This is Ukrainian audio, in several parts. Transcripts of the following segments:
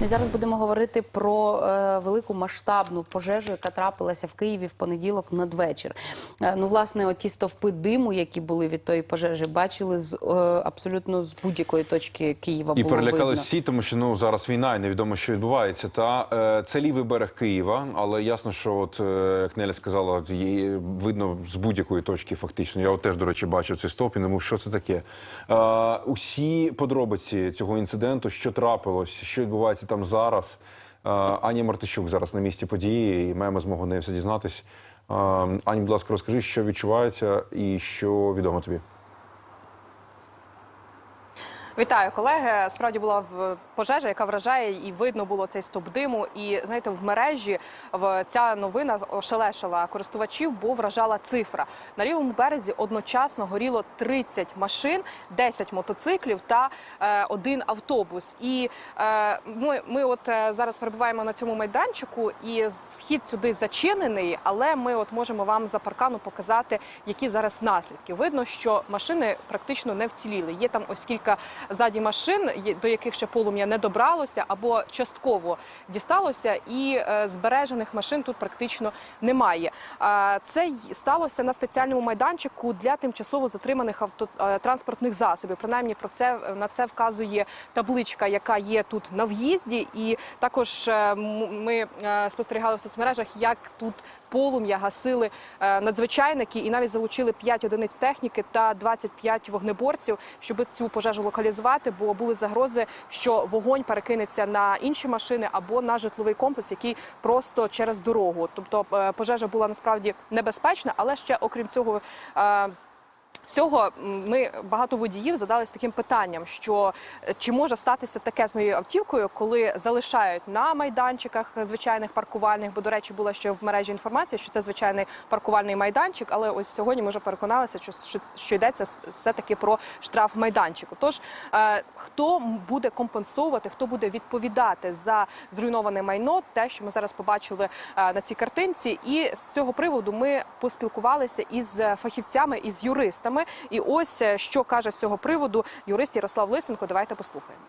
Ну, і зараз будемо говорити про е, велику масштабну пожежу, яка трапилася в Києві в понеділок надвечір. Е, ну, власне, оті стовпи диму, які були від тої пожежі, бачили з е, абсолютно з будь-якої точки Києва. І перелякали видно. всі, тому що ну зараз війна і невідомо, що відбувається. Та е, це лівий берег Києва, але ясно, що от е, як Неля сказала, її видно з будь-якої точки. Фактично, я от теж до речі бачив цей стовп і думав, що це таке. Е, усі подробиці цього інциденту, що трапилось, що відбувається там зараз. Ані Аня Мартищук зараз на місці події, і маємо змогу неї все дізнатись. Е, Ані, будь ласка, розкажи, що відчувається і що відомо тобі. Вітаю, колеги. Справді була пожежа, яка вражає, і видно було цей стоп диму. І знаєте, в мережі ця новина ошелешила користувачів, бо вражала цифра. На лівому березі одночасно горіло 30 машин, 10 мотоциклів та е, один автобус. І е, ми, ми от е, зараз перебуваємо на цьому майданчику, і вхід сюди зачинений, але ми от можемо вам за паркану показати, які зараз наслідки. Видно, що машини практично не вціліли. Є там ось кілька ззаді машин, до яких ще полум'я не добралося або частково дісталося, і е, збережених машин тут практично немає. Це сталося на спеціальному майданчику для тимчасово затриманих автотранспортних засобів. Принаймні про це на це вказує табличка, яка є тут на в'їзді, і також е, ми е, спостерігали в соцмережах, як тут полум'я гасили е, надзвичайники і навіть залучили 5 одиниць техніки та 25 вогнеборців, щоб цю пожежу локалізувати, бо були загрози, що вогонь перекинеться на інші машини або на житловий комплекс, який просто через дорогу. Тобто е, пожежа була насправді небезпечна, але ще окрім цього. Всього ми багато водіїв задались таким питанням, що е, чи може статися таке з моєю автівкою, коли залишають на майданчиках звичайних паркувальних, бо до речі, була ще в мережі інформація, що це звичайний паркувальний майданчик, але ось сьогодні ми вже переконалися, що, що, що йдеться все таки про штраф майданчику. Тож е, хто буде компенсовувати, хто буде відповідати за зруйноване майно, те, що ми зараз побачили е, на цій картинці, і з цього приводу ми поспілкувалися із е, фахівцями, із юристами. І ось е, що каже з цього приводу юрист Ярослав Лисенко. Давайте послухаємо.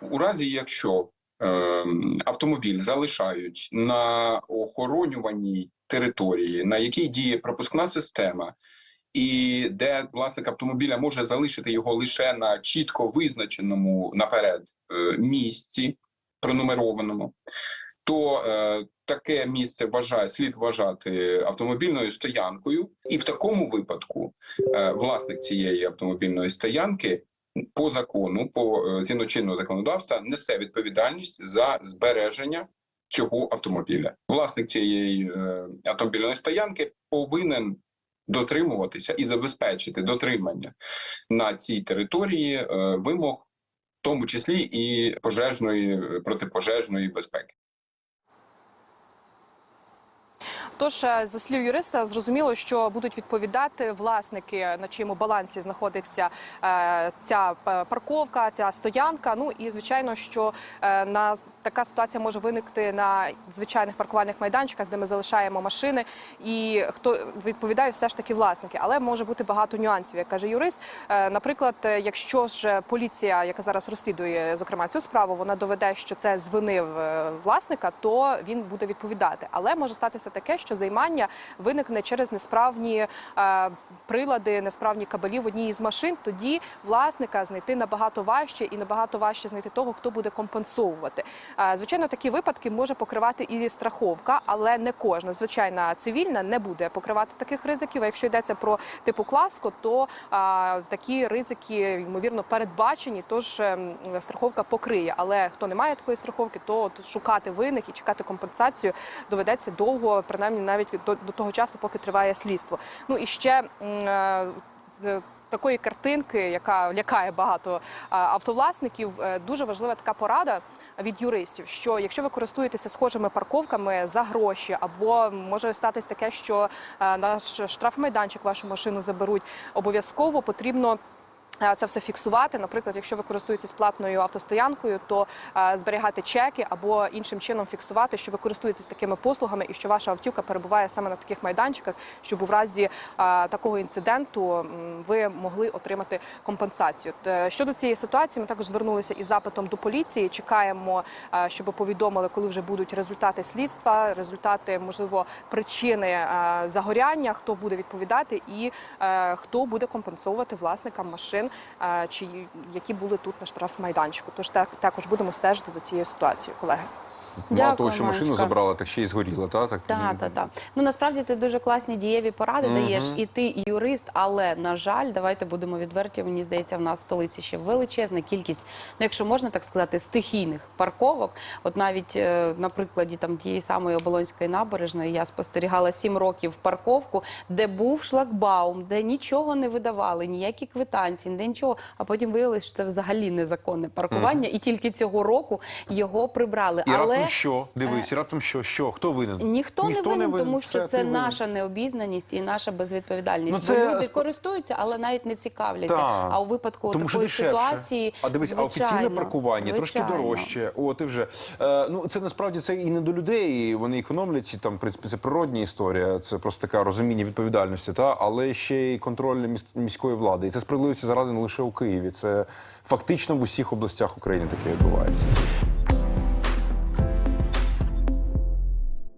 У разі, якщо е, автомобіль залишають на охоронюваній території, на якій діє пропускна система, і де власник автомобіля може залишити його лише на чітко визначеному наперед е, місці, пронумерованому, то е, таке місце вважає слід вважати автомобільною стоянкою, і в такому випадку е, власник цієї автомобільної стоянки по закону, по е, згідно чинного законодавства, несе відповідальність за збереження цього автомобіля. Власник цієї е, автомобільної стоянки повинен дотримуватися і забезпечити дотримання на цій території е, вимог, в тому числі і пожежної е, протипожежної безпеки. Тож, е, за слів юриста, зрозуміло, що будуть відповідати власники, на чиєму балансі знаходиться е, ця парковка, ця стоянка. Ну і звичайно, що е, на така ситуація може виникти на звичайних паркувальних майданчиках, де ми залишаємо машини, і хто відповідає, все ж таки власники. Але може бути багато нюансів, як каже юрист. Е, Наприклад, е, якщо ж поліція, яка зараз розслідує зокрема цю справу, вона доведе, що це звинив е, власника, то він буде відповідати. Але може статися таке, що займання виникне через несправні прилади, несправні кабелі в одній із машин. Тоді власника знайти набагато важче і набагато важче знайти того, хто буде компенсовувати. Звичайно, такі випадки може покривати і страховка, але не кожна звичайна цивільна не буде покривати таких ризиків. А якщо йдеться про типу класко, то а, такі ризики ймовірно передбачені. Тож ем, страховка покриє. Але хто не має такої страховки, то шукати винних і чекати компенсацію доведеться довго, принаймні навіть до, до того часу, поки триває слідство. Ну і ще е, з такої картинки, яка лякає багато автовласників, е, дуже важлива така порада від юристів, що якщо ви користуєтеся схожими парковками за гроші, або може статись таке, що е, наш штрафмайданчик вашу машину заберуть, обов'язково потрібно. Е, це все фіксувати. Наприклад, якщо ви користуєтесь платною автостоянкою, то е, зберігати чеки або іншим чином фіксувати, що ви користуєтесь такими послугами і що ваша автівка перебуває саме на таких майданчиках, щоб у разі е, такого інциденту ви могли отримати компенсацію. Щодо цієї ситуації, ми також звернулися із запитом до поліції. Чекаємо, щоб повідомили, коли вже будуть результати слідства, результати можливо причини загоряння, хто буде відповідати і хто буде компенсовувати власникам машин, чи які були тут на штрафмайданчику. Тож так також будемо стежити за цією ситуацією, колеги. Мало того, що машину Манечка. забрала, так ще й згоріла, та? Так, Так, так, так. Ну насправді ти дуже класні дієві поради даєш, і ти юрист, але на жаль, давайте будемо відверті. Мені здається, в нас в столиці ще величезна кількість, ну якщо можна так сказати, стихійних парковок. От навіть е, на прикладі там тієї самої оболонської набережної я спостерігала сім років парковку, де був шлагбаум, де нічого не видавали, ніякі квитанції, де нічого. А потім виявилось, що це взагалі незаконне паркування, і тільки цього року його прибрали. І але раптом що? Дивись, раптом що? Що? Хто винен? Ніхто, не винен, тому що Все, це винен. наша необізнаність і наша безвідповідальність. Ну, це Бо люди користуються, але навіть не цікавляться. Так. А у випадку Тому такої ситуації А дивись, а офіційне звичайно, паркування трошки дорожче. О, ти вже е, ну це насправді це і не до людей. Вони економлять і там в принципі це природня історія. Це просто така розуміння відповідальності, та але ще й контроль міс- міської влади. І це справедливості заради не лише у Києві. Це фактично в усіх областях України таке відбувається.